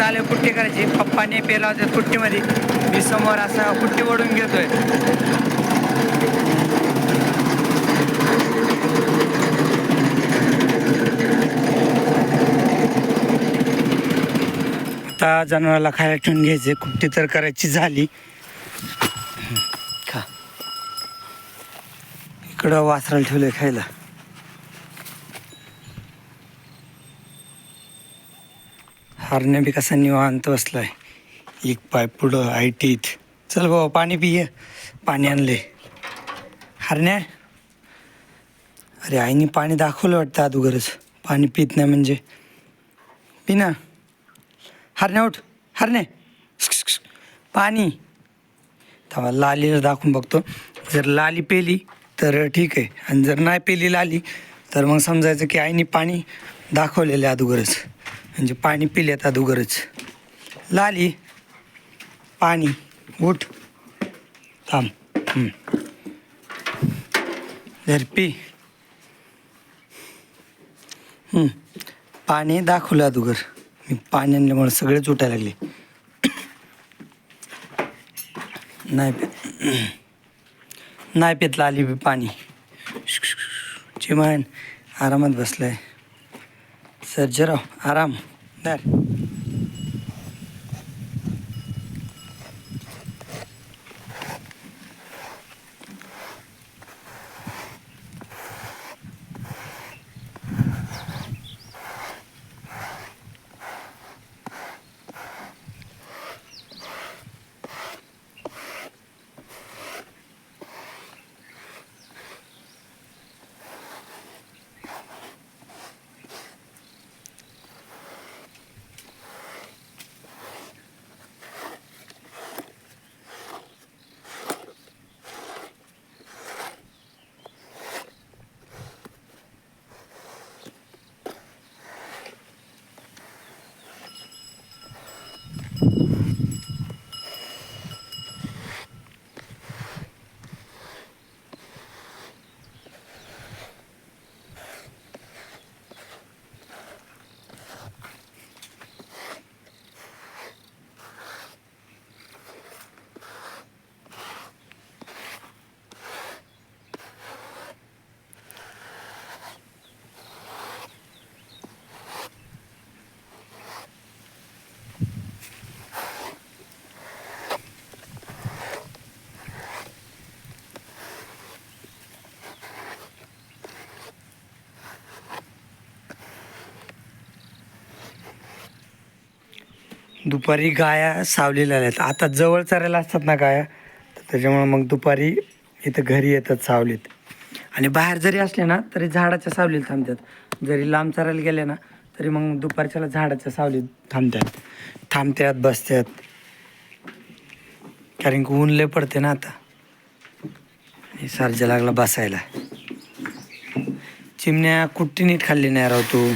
चालेल कुट्टी करायची. पप्पाने पेला होत्या कुट्टीमध्ये मी समोर असा कुट्टी ओढून घेतोय. आता जनावराला खायला ठेवून घ्यायचे कुट्टी तर करायची झाली. खा. इकडं वासराला ठेवलंय खायला. हरण्या बी कसा निवांत बसलाय. एक पाय पुढं आय टीत चल भाऊ पाणी पिय. पाणी आणले. हरण्या? अरे आईने पाणी दाखवलं वाटतं अगोदरच. पाणी पित नाही म्हणजे. पिना हरण्या उठ. हरण्या. पाणी. तेव्हा लालीला दाखवून बघतो. जर लाली पेली तर ठीक आहे. आणि जर नाही पेली लाली तर मग समजायचं की आईने पाणी दाखवलेलं आहे अगोदरच. म्हणजे पाणी पिल्यात अगोदरच लाली. पाणी. उठ. थांब. झरपी पी. पाणी दाखवलं अदुगर मी पाणी आणल्यामुळे सगळेच उठायला लागले. नाही पेत नाही पेत आली पाणी. चिमान आरामात સર જરો આરામ. દર. दुपारी गाया सावलीला आल्यात. आता जवळ चरायला असतात ना गाया तर त्याच्यामुळं मग दुपारी इथं घरी येतात सावलीत. आणि बाहेर जरी असले ना तरी झाडाच्या सावलीत थांबतात. जरी लांब चरायला गेले ना तरी मग दुपारच्याला झाडाच्या सावलीत थांबतात. थांबतात बसतात. कारण की ऊन लय पडते ना आता. सारजा लागला बसायला. चिमण्या कुठे नीट खाल्ली नाही राव तू.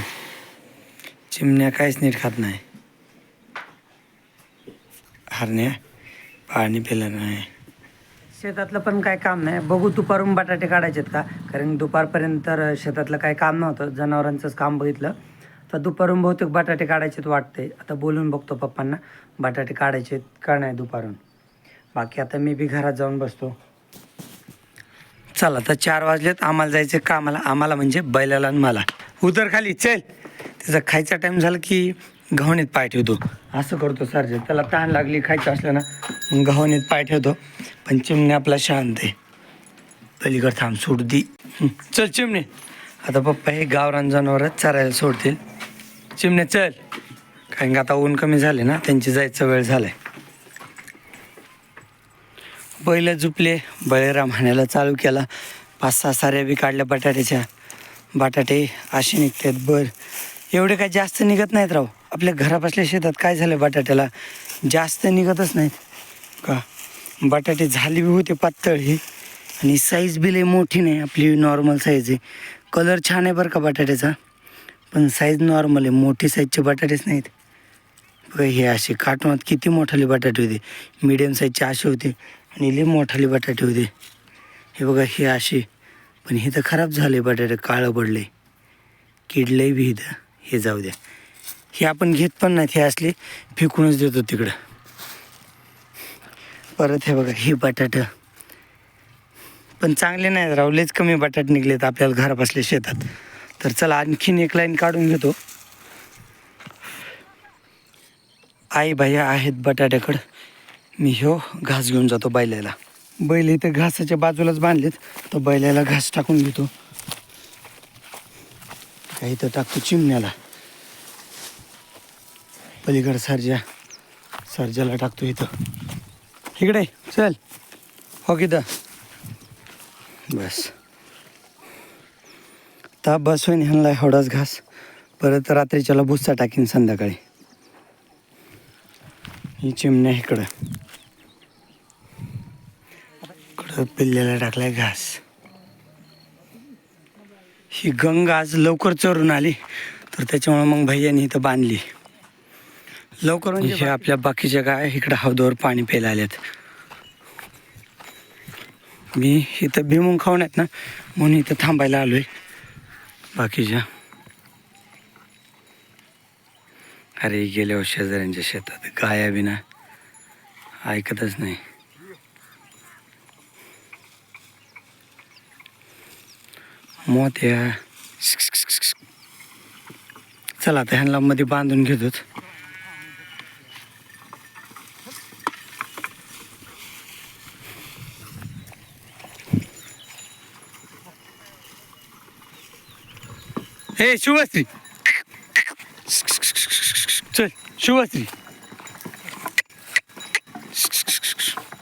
चिमण्या काहीच नीट खात नाही. हरण्या पाणी पिलं नाही. शेतातलं पण काय काम नाही. बघू दुपारून बटाटे काढायचेत का? कारण दुपारपर्यंत तर शेतातलं काय काम नव्हतं. जनावरांचंच काम बघितलं. तर दुपारून बहुतेक बटाटे काढायचेत वाटते. आता बोलून बघतो पप्पांना. बटाटे काढायचे का नाही दुपारून? बाकी आता मी बी घरात जाऊन बसतो. चला आता चार वाजलेत. आम्हाला जायचं कामाला. आम्हाला म्हणजे बैलाला आणि मला. उतर खाली. चल. त्याचा खायचा टाईम झाला की गव्हाणीत पाय ठेवतो. असं करतो सरजे. त्याला तहान लागली खायचं असलं ना मग गव्हाणीत पाय ठेवतो. पण चिमणे आपला शांत आहे. पलीकडे थांब सोड दी चल चिमणे. आता पप्पा हे गावरान जनावरच चरायला सोडतील. चिमणे चल. कारण की आता ऊन कमी झाले ना त्यांची जायचा वेळ झालाय. बैल झुपले बळीराम हाण्याला चालू केला. पाच सहा साऱ्या बी काढल्या बटाट्याच्या. बटाटे असे निघतात बर. एवढे काय जास्त निघत नाहीत राव. आपल्या घरापासल्या शेतात काय झालं बटाट्याला? जास्त निघतच नाहीत. का? बटाटे झाली बी होते पातळ ही. आणि साईज बी लई मोठी नाही. आपली नॉर्मल साईज आहे. कलर छान आहे बरं का बटाट्याचा. पण साईज नॉर्मल आहे. मोठी साईजचे बटाटेच नाहीत. बघा हे असे काटोनात किती मोठाले बटाटे होते. मिडियम साईजचे असे होते. आणि लई मोठाले बटाटे होते. हे बघा हे असे. पण हे तर खराब झाले बटाटे. काळं पडले. किडलंही बी इथं. हे जाऊ द्या. हे आपण घेत पण नाहीत हे असले फेकूनच देतो तिकडं. परत हे बघा हे बटाट. पण चांगले नाहीत राव लयच कमी बटाट निघलेत आपल्याला घर बसले शेतात. तर चला आणखीन एक लाईन काढून घेतो. आई भैया आहेत बटाट्याकडं. मी ह्यो घास घेऊन जातो बैलाला. बैल इथं घासाच्या बाजूलाच बांधलेत तर बैलाला घास टाकून घेतो. काही इथं टाकतो चिमण्याला. पलीकडं सरजा सरजाला टाकतो इथं. इकडे चल. हो किथं बस. ता बस होईन ह्यांना एवढाच घास. परत रात्रीच्याला भुस्सा टाकीन संध्याकाळी. ही चिमण्या इकडं. इकडं पिल्ल्याला टाकलाय घास. ही गंगा आज लवकर चरून आली तर त्याच्यामुळे मग भैयानी इथं बांधली. लवकर म्हणजे हे आपल्या बाकीच्या गाय इकडं हौदावर पाणी प्यायला आल्यात. मी इथं भिमून खाऊन आहेत ना म्हणून इथं थांबायला आलोय. बाकीच्या अरे गेल्या शेजाऱ्यांच्या शेतात गाया बिना ऐकतच नाही. मोत या चला आता ह्यांना मध्ये बांधून घेतो हे शिवश्री चल शिवश्री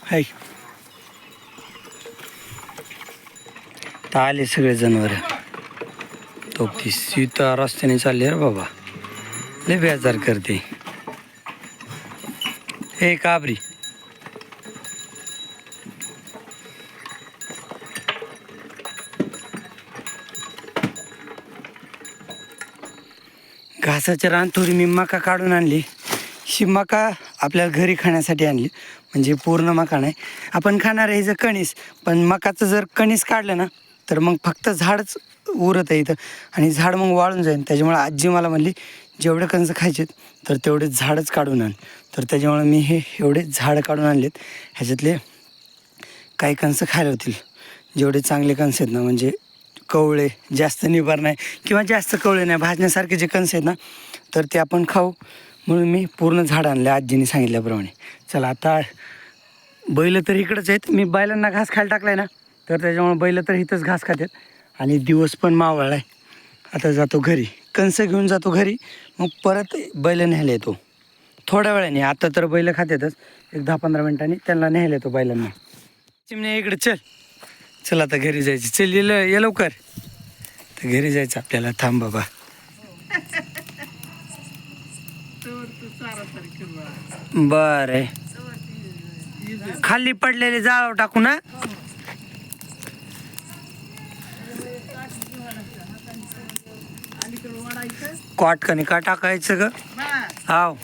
हाय. तर आले सगळे जनावर. तो ती सीता रस्त्याने चालली रे बाबा. लय बेजार करते. हे काबरी. घासाच्या रानथोरी मी मका काढून आणली. ही मका आपल्याला घरी खाण्यासाठी आणली. म्हणजे पूर्ण मका नाही. आपण खाणार आहे जर कणीस. पण मकाचं जर कणीस काढलं ना तर मग फक्त झाडच उरत आहे इथं. आणि झाड मग वाळून जाईल त्याच्यामुळे आजी मला म्हणली जेवढे कणस खायचे तर तेवढे झाडच काढून आण. तर त्याच्यामुळे मी हे एवढे झाड काढून आणलेत. ह्याच्यातले काही कणसं खायला होतील. जेवढे चांगले कणस आहेत ना म्हणजे कवळे जास्त निभार नाही किंवा जास्त कवळे नाही. भाजण्यासारखे जे कणस आहेत ना तर ते आपण खाऊ. म्हणून मी पूर्ण झाड आणले आजीने सांगितल्याप्रमाणे. चला आता बैल तर इकडंच आहेत. मी बैलांना घास खायला टाकलाय ना तर त्याच्यामुळे बैल तर इथंच घास खातात आणि दिवस पण मावळला आहे आता जातो घरी. कणस घेऊन जातो घरी. मग परत बैल न्यायला येतो. थोड्या वेळाने. आता तर बैल खात्यातच. एक दहा पंधरा मिनिटांनी त्यांना न्यायला येतो बैलांना. चिमण्या इकडे चल. चल आता घरी जायचं. चल ये लवकर. तर घरी जायचं आपल्याला. थांब बाबा. बर. खाली पडलेले जाळ टाकू ना? कॉट कणी का टाकायचं ग? हाव.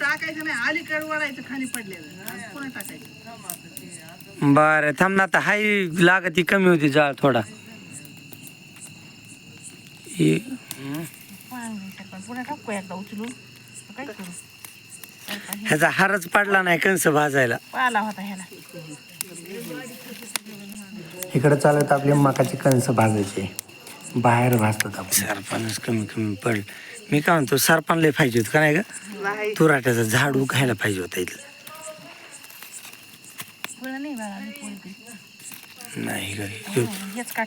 टाकायचं नाही अलीकडे खाली पडलेलं. आणि पुन्हा टाकायचं? बर थांब ना आता हाय लागत कमी होती जाळ थोडा. हे- पुन्हा टाकू एकदा उचलून काय करू ह्याचा हारच पडला नाही कंस भाजायला. पाला होता ह्याला. इकडं चालत आपले मकाचे कणस भाजायचे. बाहेर भाजतात आपण सरपणच कमी कमी पड मी काय म्हणतो सरपण लय पाहिजे होतं का नाही का तुराट्याचं झाड उघायला पाहिजे होतं इथलं. नाही बाळा मी पोळी करीत. नाही ग. हो, हेच काय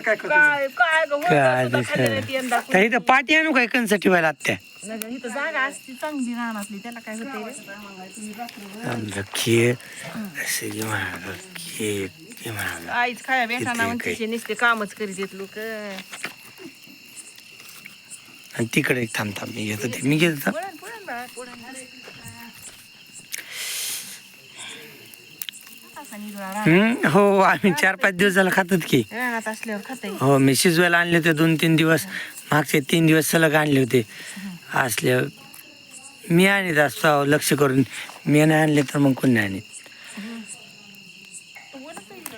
काय काय गं, काय होतं सुद्धा खाली नाही ती यंदा. तर इथं पाठी आणू काय? कंस ठेवायला आत्या. नाही, इथं जागा असती चांगली रानातली त्याला काय आमचं खीर असे की म्हणाल म्हणाल आईच खाया बेसाना इथे म्हणते काय? नुसते कामच करीत येत लोक. आणि तिकडे एक थांब थांब. मी घेतो ते. मी घेतो हो आम्ही चार पाच दिवस झाला खातात की. हो मी शिजवायला आणले होते दोन तीन दिवस. मागचे तीन दिवस सलग आणले होते. असल्या मी आणत असतो लक्ष करून. मी नाही आणले तर मग कोणी नाही आणत?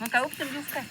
मग काय उपसून घेऊ काय